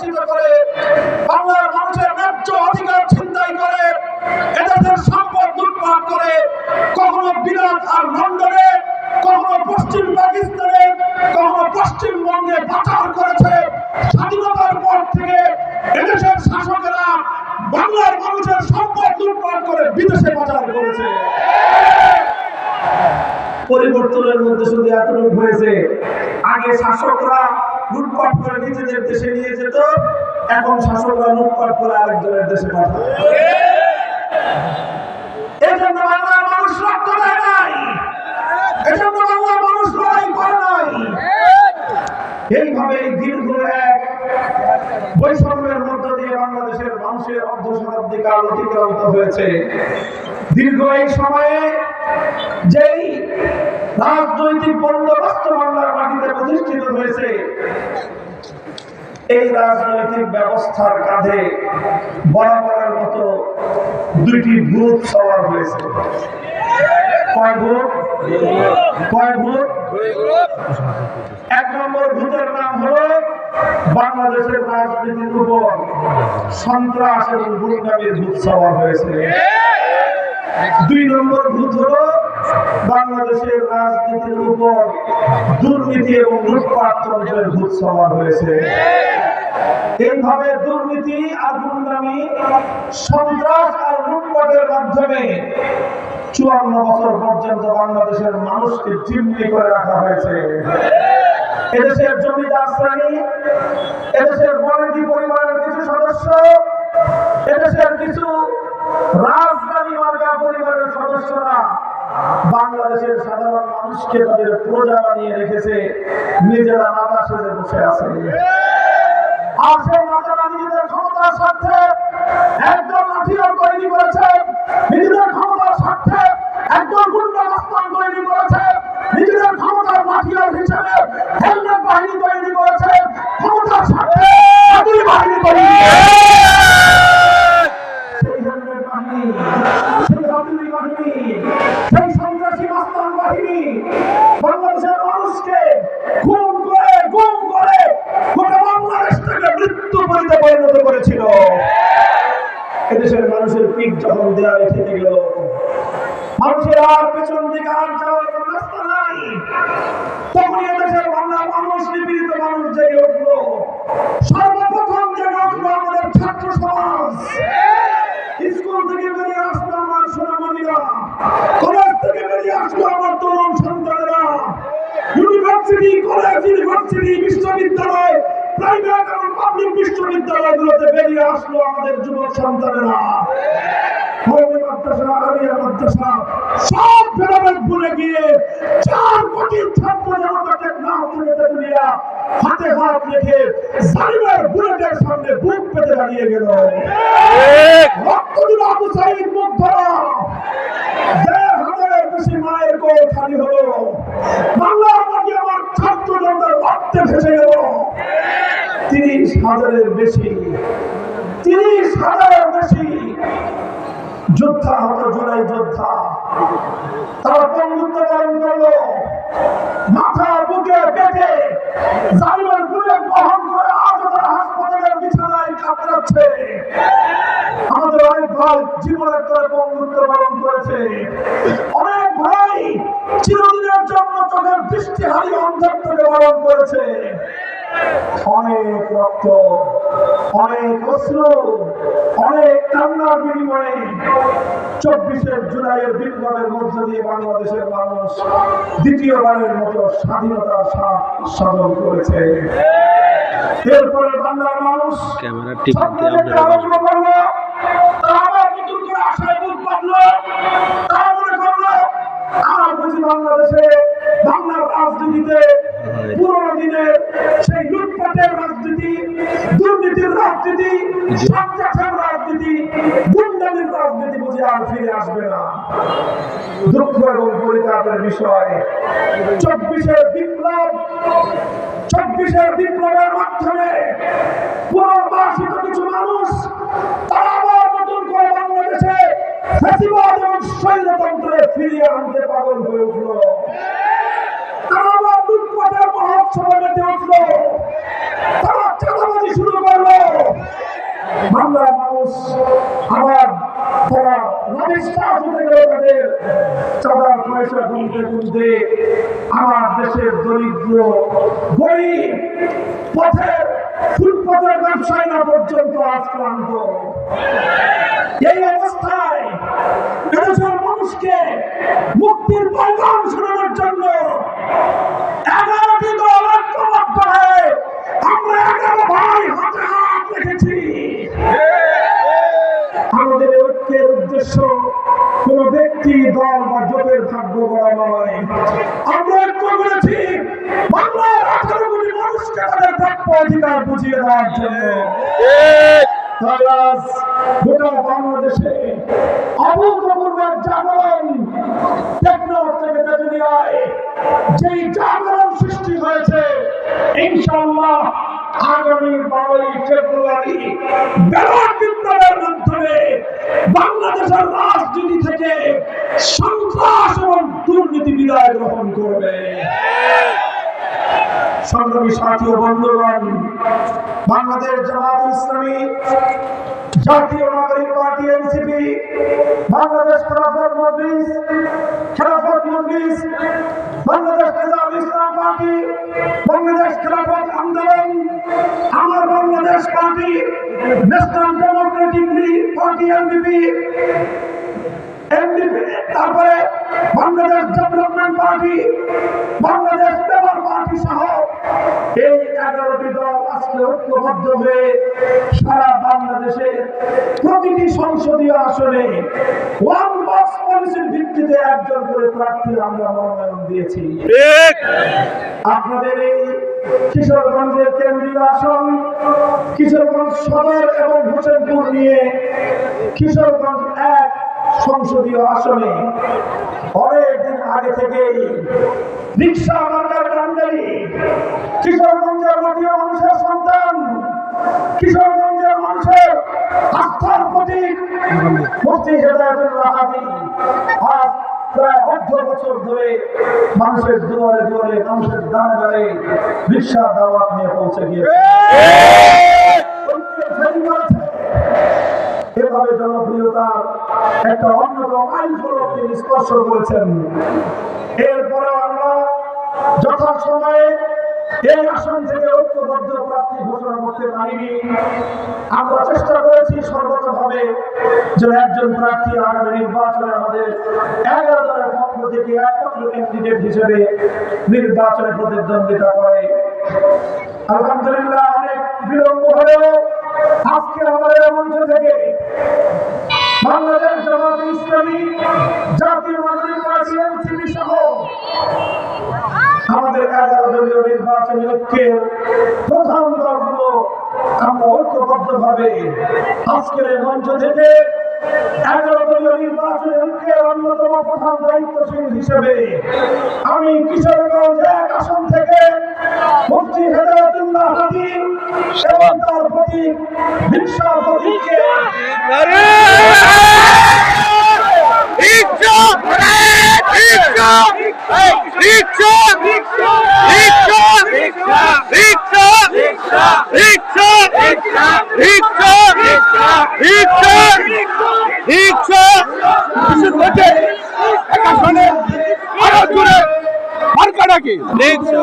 বঞ্চিত করে, বাংলার মানুষের ন্যায্য অধিকার ছিনতাই করে সম্পদ লুটপাট করে, কখনো বিরাট আর লন্ডনে কখনো পশ্চিম পাকিস্তানে, কখনো পশ্চিমবঙ্গে পাচার করেছে। স্বাধীনতার পর থেকে এদেশের শাসকেরা বাংলার মানুষের সম্পদ লুটপাট করে বিদেশে পাচার করেছে। পরিবর্তনের মধ্যে শুধু এতটুকু হয়েছে, আগে শাসকরা লুটপাট করে নিজেদের দেশে নিয়ে যেত, এখন শাসকরা লুটপাট করে আরেকজনের দেশে এইভাবে দীর্ঘ এক বৈষম্যের মধ্য দিয়ে বাংলাদেশের মানুষের অর্ধ শতাব্দী কাল অতিক্রান্ত হয়েছে। দীর্ঘ এই সময়ে যেই রাজনৈতিক বন্দোবস্ত বাংলার মাটিতে প্রতিষ্ঠিত হয়েছে। এই রাজনৈতিক ব্যবস্থার কাঁধে বরাবরের মতো দুইটি ভূত সওয়ার হয়েছে। কয় ভূত কয় ভূত এক নম্বর ভূতের নাম হলো বাংলাদেশের রাজনীতির উপর সন্ত্রাস এবং গুরুগামীর ভূত সওয়ার হয়েছে। দুই নম্বর ভূত হলো বাংলাদেশের রাজনীতির উপর দুর্নীতি এবং লুটপাট তন্ত্রের ভূত সওয়ার হয়েছে। এইভাবে দুর্নীতি আর গুন্ডামি, সন্ত্রাস আর লুটপাটের মাধ্যমে চুয়ান্ন বছর পর্যন্ত বাংলাদেশের মানুষকে চিমনি করে রাখা হয়েছে। এদেশের জমিদার শ্রেণি, এদেশের বনেদি পরিবারের কিছু সদস্য, এদেশের কিছু রাজধানী মার্গা পরিবারের সদস্যরা বাংলাদেশের সাধারণ মানুষকে তাদের প্রজা বানিয়ে রেখেছে, নিজেরা রাজা সেজে বসে আছে। আর সেই নিজেদের ক্ষমতার একদল লাঠিয়ার তৈরি ক্ষমতার তৈরি হিসেবে হেলমেট বাহিনী তৈরি করেছে ক্ষমতার স্বার্থে হাতুড়ি বাহিনী তৈরি করেছে। সেই হেলমেট বাহিনী সেই হাতুড়ি বাহিনী সেই সন্ত্রাসী মাস্তান বাহিনী বাংলাদেশের মানুষকে খুন করে গুম করে গোটা বাংলাদেশটাকে পরিণত করেছিল। মানুষের পিঠ যখন দেয়ালে থেকে গেল, মানুষের আর পেছন দিকে আর যাওয়ার রাস্তা নাই। এদেশের বাংলা মানুষ নিপীড়িত মানুষ জেগে উঠল কলেজ থেকে বেরিয়ে আসলো কলেজ বিশ্ববিদ্যালয় প্রাইভেট এবং পাবলিক বিশ্ববিদ্যালয়গুলোতে বেরিয়ে আসলো আমাদের যুবক সন্তানেরা। সব ভেদাভেদ ভুলে গিয়ে চার ছাত্র জনতাকে তুলে তুলিয়া হাতে হাত রেখে জালিমের বুলেটের সামনে বুক পেতে দাঁড়িয়ে গেল। রক্ত দিল আবু সাইদ মায়ের কোল খালি হলো। বাংলার ছাত্র জনতার রক্তে ভেসে গেল। তিরিশ হাজারের বেশি, তিরিশ হাজারের বেশি যোদ্ধা হতো জুলাই যোদ্ধা। তারা বন্ধুত্ব বরণ করল মাথা বুকে পেটে জালিমের বুলেট বহন করে আজও তারা হাসপাতালের বিছানায় কাতরাচ্ছে। আমাদের অনেক ভাই জীবনের তরে বন্ধুত্ব পালন করেছে। দৃষ্টি হারিয়ে অন্ধত্বকে পালন করেছে। অনেক রক্ত অনেক অস্ত্র অনেক কান্নার বিনিময়ে চব্বিশের জুলাইয়ের বিপ্লবের মধ্য দিয়ে বাংলাদেশের মানুষ দ্বিতীয়বারের মতো স্বাধীনতার স্বাদ সাধন করেছে। এরপরে বাংলার মানুষ ছাত্রদেরকে আপনারা করল তারা নতুন করে আশায় বুক তারা করল বুঝি বাংলাদেশে বাংলার রাজনীতিতে পুরোনো দিনের সেই লুটপাটের রাজনীতি দুর্নীতির রাজনীতি সন্ত্রাসের রাজনীতি গুন্ডামির রাজনীতি বুঝি আর ফিরে আসবে না। দুঃখ এবং পরিতাপের বিষয় চব্বিশের বিপ্লব চব্বিশের বিপ্লবের মাধ্যমে শৈলতন্ত্রে ফিরিয়ে আনতে পাগল হয়ে তারা আবার লুটপাটের মানুষ আবার তারা নবিস্তার হতে গেল তাদের। পয়সা গুনতে গুনতে আমার দেশের দরিদ্র, গরিব, পথের ফুটপথের ব্যবসায়ীরা পর্যন্ত আক্রান্ত। ব্যক্তি দল বা জোটের ভাগ্য করা নয়। আমরা ঐক্য করেছি বাংলার আঠারো কোটি মানুষকে তাদের প্রাপ্য অধিকার বুঝিয়ে দেওয়ার জন্য। গোটা বাংলাদেশে অভূতপূর্ব জাগরণ টেকনোর থেকে তেতুলিয়ায় যেই জাগরণ সৃষ্টি হয়েছে ইনশাআল্লাহ আগামী বারোই ফেব্রুয়ারি ব্যালট বিপ্লবের মাধ্যমে বাংলাদেশের রাজনীতি থেকে সন্ত্রাস এবং দুর্নীতি বিদায় গ্রহণ করবে। সংগ্রামী সাথী ও বন্ধুগণ, বাংলাদেশ জামাত ইসলামী, জাতীয় নাগরিক party NCP, Bangladesh Khelafat Majlis Khelafat Majlis, Bangladesh Nizam Islam party, Bangladesh Khelafat Bangladesh party national democratic party NDP NDP তারপরে Bangladesh development party Bangladesh labour party সহ এই এগারোটি দল আজকে ঐক্যবদ্ধ হয়ে সারা বাংলাদেশে প্রতিটি সংসদীয় আসনে ওয়ান বক্স পলিসির ভিত্তিতে একজন করে প্রার্থী আমরা মনোনয়ন দিয়েছি। আপনাদের এই কিশোরগঞ্জের কেন্দ্রীয় আসন, কিশোরগঞ্জ সদর এবং হোসেনপুর নিয়ে কিশোরগঞ্জ এক সংসদীয় আসনে অনেকদিন আগে থেকেই রিক্সা মার্কার কান্ডারি কিশোরগঞ্জের মাটিও মানুষের সন্তান, কিশোরগঞ্জের মানুষের আস্থার প্রতীক মুফতি হেদায়তুল্লাহ আজ প্রায় অর্ধ বছর ধরে মানুষের দুয়ারে দুয়ারে, মানুষের দানে দাঁড়ে রিক্সা দাওয়াত নিয়ে পৌঁছে গিয়েছে। এভাবে জনপ্রিয়তার একটা অন্যতম আইন তিনি স্পর্শ করেছেন এরপরে আমরা যথাসময়ে এই আসন থেকে ঐক্যবদ্ধ প্রার্থী ঘোষণা করতে পারিনি। আমরা চেষ্টা করেছি সর্বতভাবে যে একজন প্রার্থী আগামী নির্বাচনে আমাদের এগারো দলের পক্ষ থেকে একমাত্র ক্যান্ডিডেট হিসেবে নির্বাচনে প্রতিদ্বন্দ্বিতা করে। আলহামদুলিল্লাহ, অনেক বিলম্ব হলেও আজকে আমাদের মঞ্চ থেকে বাংলাদেশ জামাত ইসলামী জাতীয় নির্বাচনী ঐক্যের প্রধান দলগুলো আমরা ঐক্যবদ্ধ ভাবে আজকের মঞ্চ থেকে এগারো দলীয় নির্বাচনী ঐক্যের অন্যতম প্রধান দায়িত্বশীল হিসেবে আমি কিশোরগঞ্জ এক আসন থেকে মুফতি হেদায়তুল্লাহ হাবিব এবং তার প্রতি বিশ্বাস প্রতীককে রিক্সা রিক্সা রিক্সা রিক্সা রিক্সা রিক্সা রিক্সা রিক্সা রিক্সা হচ্ছে একা শোনে আরও দূরে মার্কাটা কি রিক্সা